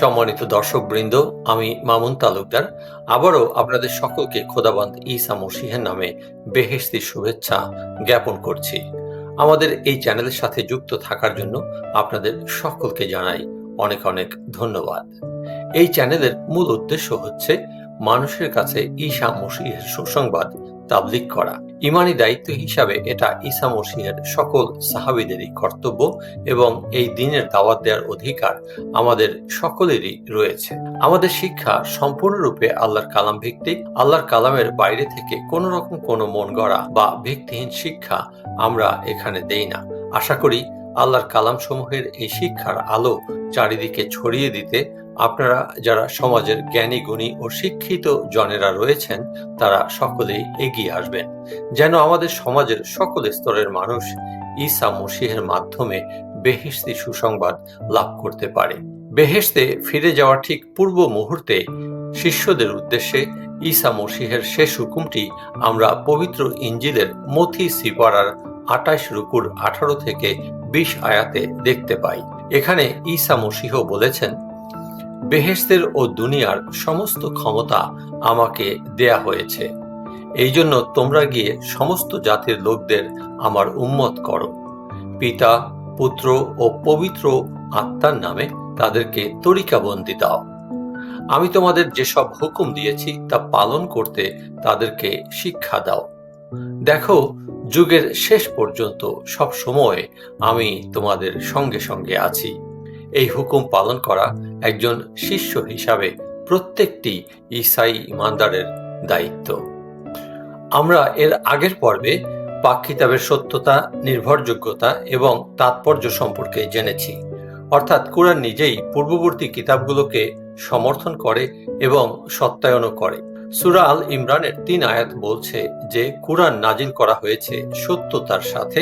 সম্মানিত দর্শক বৃন্দ আমি মামুন তালুকদার। আবারও আপনাদের সকলকে খোদাবন্ত ঈসা মসিহের নামে বেহেস্তি শুভেচ্ছা জ্ঞাপন করছি। আমাদের এই চ্যানেলের সাথে যুক্ত থাকার জন্য আপনাদের সকলকে জানাই অনেক অনেক ধন্যবাদ। এই চ্যানেলের মূল উদ্দেশ্য হচ্ছে মানুষের কাছে ঈসা মসিহের সুসংবাদ তাবলিক করা। ইমানি দায়িত্ব হিসাবে এটা ঈসা মসিহের সকল সাহাবিদেরই কর্তব্য এবং এই দিনের দাওয়াত দেওয়ার অধিকার আমাদের সকলেরই রয়েছে। আমাদের শিক্ষা সম্পূর্ণরূপে আল্লাহর কালাম ভিত্তিক। আল্লাহর কালামের বাইরে থেকে কোন রকম কোনো মন গড়া বা ভিত্তিহীন শিক্ষা আমরা এখানে দেই না। আশা করি আল্লাহর কালাম সমূহের এই শিক্ষার আলো চারিদিকে ছড়িয়ে দিতে আপনারা যারা সমাজের জ্ঞানী, গুণী ও শিক্ষিত জনেরা রয়েছেন, তারা সকলেই এগিয়ে আসবেন। যেন আমাদের সমাজের সকল স্তরের মানুষ ঈসা মসিহের মাধ্যমে বেহেস্তি সুসংবাদ লাভ করতে পারে। বেহেস্তে ফিরে যাওয়ার ঠিক পূর্ব মুহূর্তে শিষ্যদের উদ্দেশ্যে ঈসা মসিহের শেষ হুকুমটি আমরা পবিত্র ইঞ্জিলের মথি সিপারার আটাশ রুকুর আঠারো থেকে বিশ আয়াতে দেখতে পাই। এখানে ঈসা মসিহ বলেছেন বেহেস্তের ও দুনিয়ার সমস্ত ক্ষমতা আমাকে দেয়া হয়েছে। এই জন্য তোমরা গিয়ে সমস্ত জাতির লোকদের আমার উম্মত করো। পিতা, পুত্র ও পবিত্র আত্মার নামে তাদেরকে তরিকাবন্দি দাও। আমি তোমাদের যেসব হুকুম দিয়েছি তা পালন করতে তাদেরকে শিক্ষা দাও। দেখো, যুগের শেষ পর্যন্ত সব সময় আমি তোমাদের সঙ্গে সঙ্গে আছি। এই হুকুম পালন করা একজন শিষ্য হিসাবে প্রত্যেকটি ইসাই ইমানদারের দায়িত্ব। আমরা এর আগের পর্বে পাক কিতাবের সত্যতা, নির্ভরযোগ্যতা এবং তাৎপর্য সম্পর্কে জেনেছি। অর্থাৎ কোরআন নিজেই পূর্ববর্তী কিতাবগুলোকে সমর্থন করে এবং সত্যায়নও করে। সুরা আল ইমরানের তিন আয়াত বলছে যে কোরআন নাজিল করা হয়েছে সত্যতার সাথে,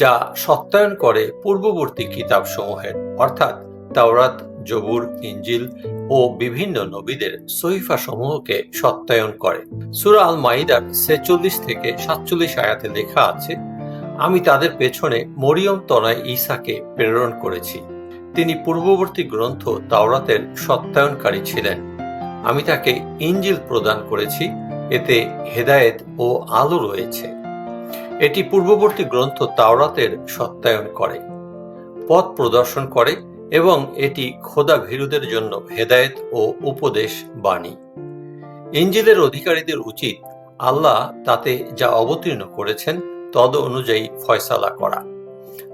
যা সত্যায়ন করে পূর্ববর্তী কিতাব সমূহের অর্থাৎ তাওরাত, জবুর ইঞ্জিল ও বিভিন্ন নবীদের সহিফা সমূহকে সত্যায়ন করে। সুরা আল মাইদার ছেচল্লিশ থেকে সাতচল্লিশ আয়াতে লেখা আছে, আমি তাদের পেছনে মরিয়ম তনয় ঈসাকে প্রেরণ করেছি। তিনি পূর্ববর্তী গ্রন্থ তাওরাতের সত্যায়নকারী ছিলেন। আমি তাকে ইঞ্জিল প্রদান করেছি, এতে হেদায়েত ও আলো রয়েছে। এটি পূর্ববর্তী গ্রন্থ তাওরাতের সত্যায়ন করে, পথ প্রদর্শন করে এবং এটি খোদা ভীরুদের জন্য হেদায়েত ও উপদেশ বাণী। ইঞ্জিলের অধিকারীদের উচিত আল্লাহ তাতে যা অবতীর্ণ করেছেন তদ অনুযায়ী ফয়সালা করা।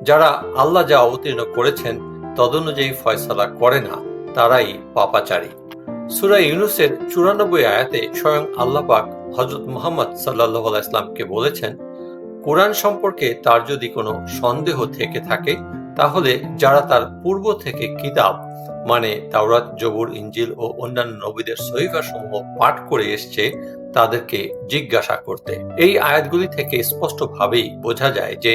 যারা আল্লাহ যা অবতীর্ণ করেছেন, তদনুযায়ী ফয়সালা করে না, তারাই পাপাচারী। সুরা ইউনুসের চুরানব্বই আয়াতে স্বয়ং আল্লাহ পাক হজরত মোহাম্মদ সাল্লাহ ইসলামকে বলেছেন, কোরআন সম্পর্কে তার যদি কোনো সন্দেহ থেকে থাকে, তাহলে যারা তার পূর্ব থেকে কিতাব মানে তাওরাত, জবুর ইঞ্জিল ও অন্যান্য নবীদের সহিফা সমূহ পাঠ করে এসছে, তাদেরকে জিজ্ঞাসা করতে। এই আয়াতগুলি থেকে স্পষ্টভাবেই বোঝা যায় যে,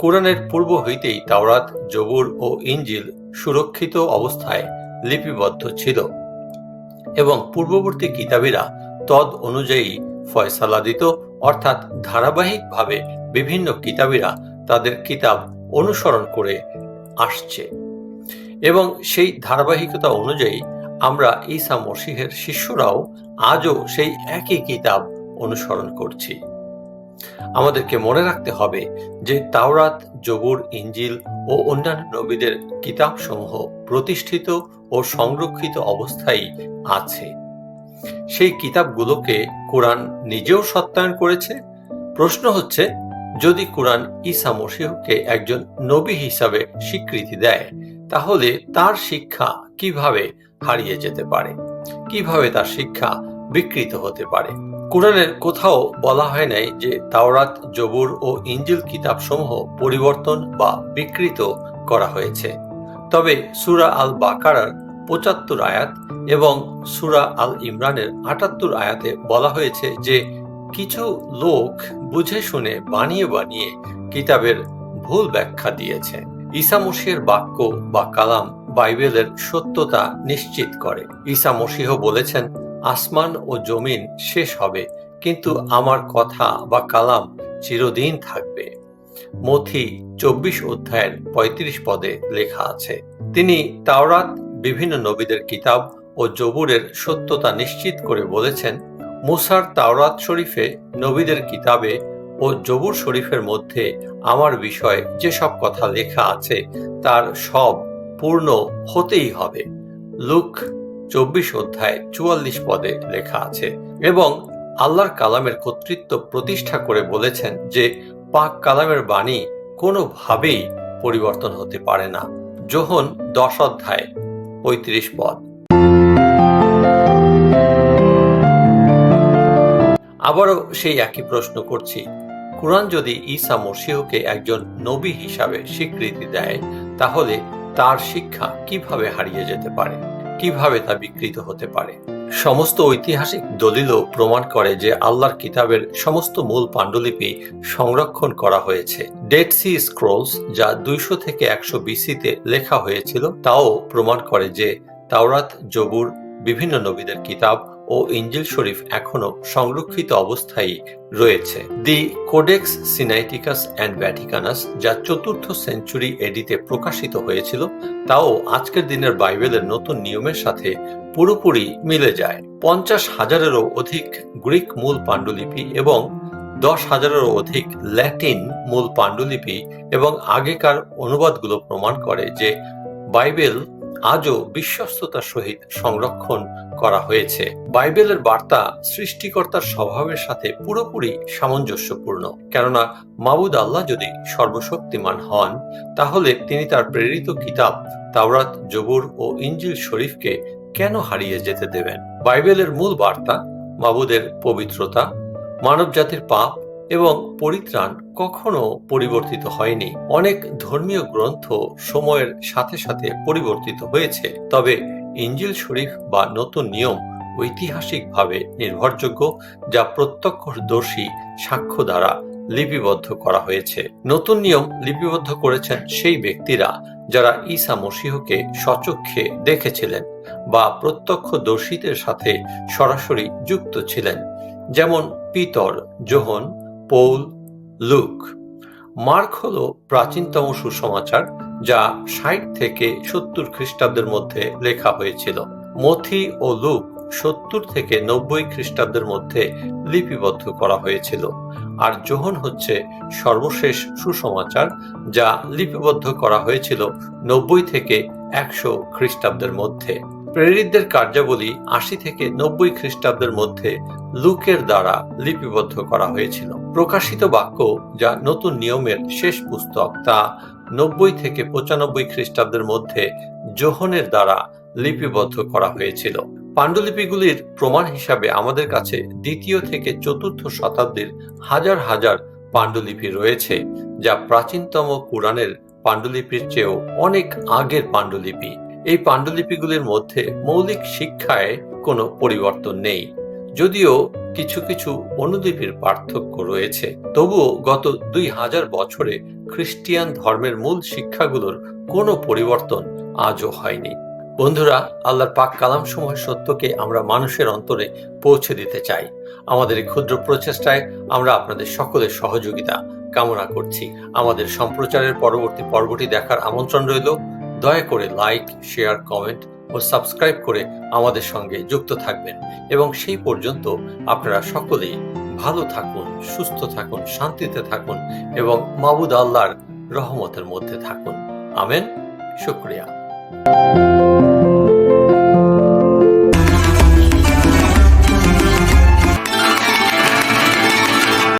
কোরআনের পূর্ব হইতেই তাওরাত, জবুর ও ইঞ্জিল সুরক্ষিত অবস্থায় লিপিবদ্ধ ছিল। এবং পূর্ববর্তী কিতাবীরা তদ অনুযায়ী ফয়সালা দিত, অর্থাৎ ধারাবাহিকভাবে বিভিন্ন কিতাবীরা তাদের কিতাব অনুসরণ করে আসছে। এবং সেই ধারাবাহিকতা অনুযায়ী আমরা ঈসা মসিহের শিষ্যরাও আজও সেই একই কিতাব অনুসরণ করছি। আমাদেরকে মনে রাখতে হবে যে তাওরাত জবুর ইঞ্জিল ও অন্যান্য নবীদের কিতাবসমূহ প্রতিষ্ঠিত ও সংরক্ষিত অবস্থায় আছে। সেই কিতাবগুলোকে কোরআন নিজেও সত্যায়ন করেছে। প্রশ্ন হচ্ছে, যদি কোরআন ঈসা মসিহকে একজন নবী হিসাবে স্বীকৃতি দেয়, তাহলে তার শিক্ষা কীভাবে হারিয়ে যেতে পারে? কীভাবে তার শিক্ষা বিকৃত হতে পারে? কোরআনের কোথাও বলা হয় নাই যে তাওরাত, জবুর ও ইঞ্জিল কিতাবসমূহ পরিবর্তন বা বিকৃত করা হয়েছে। তবে সুরা আল বাকারার পঁচাত্তর আয়াত এবং সুরা আল ইমরানের আটাত্তর আয়াতে বলা হয়েছে যে, কিছু লোক বুঝে শুনে বানিয়ে বানিয়ে কিতাবের ভুল ব্যাখ্যা দিয়েছে। ঈসা মসিহের বাক্য বা কালাম বাইবেলের সত্যতা নিশ্চিত করে। ঈসা মসিহ বলেছেন আসমান ও জমিন শেষ হবে, কিন্তু আমার কথা বা কালাম চিরদিন থাকবে। মথি চব্বিশ অধ্যায়ের পঁয়ত্রিশ পদে লেখা আছে, তিনি তাওরাত, বিভিন্ন নবীদের কিতাব ও জবুরের সত্যতা নিশ্চিত করে বলেছেন, মুসার তাওরাত শরীফে নবীদের কিতাবে ও জবুর শরীফের মধ্যে আমার বিষয়ে যেসব কথা লেখা আছে, তার সব পূর্ণ হতেই হবে। লুক চব্বিশ অধ্যায় চুয়াল্লিশ পদে লেখা আছে, এবং আল্লাহর কালামের কর্তৃত্ব প্রতিষ্ঠা করে বলেছেন যে, পাক কালামের বাণী কোনোভাবেই পরিবর্তন হতে পারে না। যোহন দশ অধ্যায়, পঁয়ত্রিশ পদ। আবারও সেই একই প্রশ্ন করছি। কোরআন যদি ঈসা মসিহকে একজন নবী হিসাবে স্বীকৃতি দেয়, তাহলে তার শিক্ষা কীভাবে হারিয়ে যেতে পারে? কীভাবে তা বিকৃত হতে পারে? সমস্ত ঐতিহাসিক দলিলও প্রমাণ করে যে আল্লাহর কিতাবের সমস্ত মূল পাণ্ডুলিপি সংরক্ষণ করা হয়েছে। ডেড সি স্ক্রোলস, যা দুইশো থেকে একশো বিসিতে লেখা হয়েছিল, তাও প্রমাণ করে যে তাওরাত, জবুর, বিভিন্ন নবীদের কিতাব ও ইঞ্জিল শরীফ এখনও সংরক্ষিত অবস্থায় রয়েছে। দি কোডেক্স সিনাইটিকাস অ্যান্ড ভ্যাটিকানাস, যা চতুর্থ সেঞ্চুরি এডিতে প্রকাশিত হয়েছিল, তাও আজকের দিনের বাইবেলের নতুন নিয়মের সাথে পুরোপুরি মিলে যায়। পঞ্চাশ হাজারেরও অধিক গ্রিক মূল পাণ্ডুলিপি এবং দশ হাজারেরও অধিক ল্যাটিন মূল পাণ্ডুলিপি এবং আগেকার অনুবাদগুলো প্রমাণ করে যে বাইবেল আজও বিশ্বস্ততার সহিত সংরক্ষণ করা হয়েছে। বাইবেলের বার্তা সৃষ্টিকর্তার স্বভাবের সাথে পুরোপুরি সামঞ্জস্যপূর্ণ। কেননা মাবুদ আল্লাহ যদি সর্বশক্তিমান হন, তাহলে তিনি তার প্রেরিত কিতাব তাওরাত, জবুর ও ইঞ্জিল শরীফকে কেন হারিয়ে যেতে দেবেন? বাইবেলের মূল বার্তা মাবুদের পবিত্রতা, মানবজাতির পাপ এবং পরিত্রাণ কখনো পরিবর্তিত হয়নি। অনেক ধর্মীয় গ্রন্থ সময়ের সাথে সাথে পরিবর্তিত হয়েছে, তবে ইঞ্জিল শরীফ বা নতুন নিয়ম ঐতিহাসিকভাবে নির্ভরযোগ্য, যা প্রত্যক্ষদর্শী সাক্ষ্য দ্বারা লিপিবদ্ধ করা হয়েছে। নতুন নিয়ম লিপিবদ্ধ করেছেন সেই ব্যক্তিরা যারা ঈসা মসিহকে সচক্ষে দেখেছিলেন বা প্রত্যক্ষদর্শীদের সাথে সরাসরি যুক্ত ছিলেন। যেমন পিতর যোহন পৌল, লুক। মার্ক হল প্রাচীনতম সুসমাচার যা ষাট থেকে সত্তর খ্রিস্টাব্দের মধ্যে লেখা হয়েছিল। মথি ও লুক সত্তর থেকে নব্বই খ্রিস্টাব্দের মধ্যে লিপিবদ্ধ করা হয়েছিল। আর যোহন হচ্ছে সর্বশেষ সুসমাচার যা লিপিবদ্ধ করা হয়েছিল নব্বই থেকে একশো খ্রিস্টাব্দের মধ্যে। প্রেরিতদের কার্যাবলী আশি থেকে নব্বই খ্রিস্টাব্দের মধ্যে লুকের দ্বারা লিপিবদ্ধ করা হয়েছিল। প্রকাশিত বাক্য যা নতুন নিয়মের শেষ পুস্তক তা নব্বই থেকে পঁচানব্বই খ্রিস্টাব্দের মধ্যে জোহনের দ্বারা লিপিবদ্ধ করা হয়েছিল। পাণ্ডুলিপিগুলির প্রমাণ হিসাবে আমাদের কাছে দ্বিতীয় থেকে চতুর্থ শতাব্দীর হাজার হাজার পাণ্ডুলিপি রয়েছে, যা প্রাচীনতম কোরআনের পাণ্ডুলিপির চেয়েও অনেক আগের পাণ্ডুলিপি। এই পাণ্ডুলিপিগুলির মধ্যে মৌলিক শিক্ষায় কোনো পরিবর্তন নেই। যদিও কিছু কিছু অনুলিপির পার্থক্য রয়েছে, তবুও গত দুই হাজার বছরে খ্রিস্টিয়ান ধর্মের মূল শিক্ষাগুলোর কোনো পরিবর্তন আজও হয়নি। বন্ধুরা, আল্লাহর পাক কালাম সময় সত্যকে আমরা মানুষের অন্তরে পৌঁছে দিতে চাই। আমাদের ক্ষুদ্র প্রচেষ্টায় আমরা আপনাদের সকলের সহযোগিতা কামনা করছি। আমাদের সম্প্রচারের পরবর্তী পর্বটি দেখার আমন্ত্রণ রইল। দয়া করে লাইক, শেয়ার, কমেন্ট ও সাবস্ক্রাইব করে আমাদের সঙ্গে যুক্ত থাকবেন। এবং সেই পর্যন্ত আপনারা সকলেই ভালো থাকুন, সুস্থ থাকুন, শান্তিতে থাকুন এবং মাবুদ আল্লাহর রহমতের মধ্যে থাকুন। আমেন। শুক্রিয়া।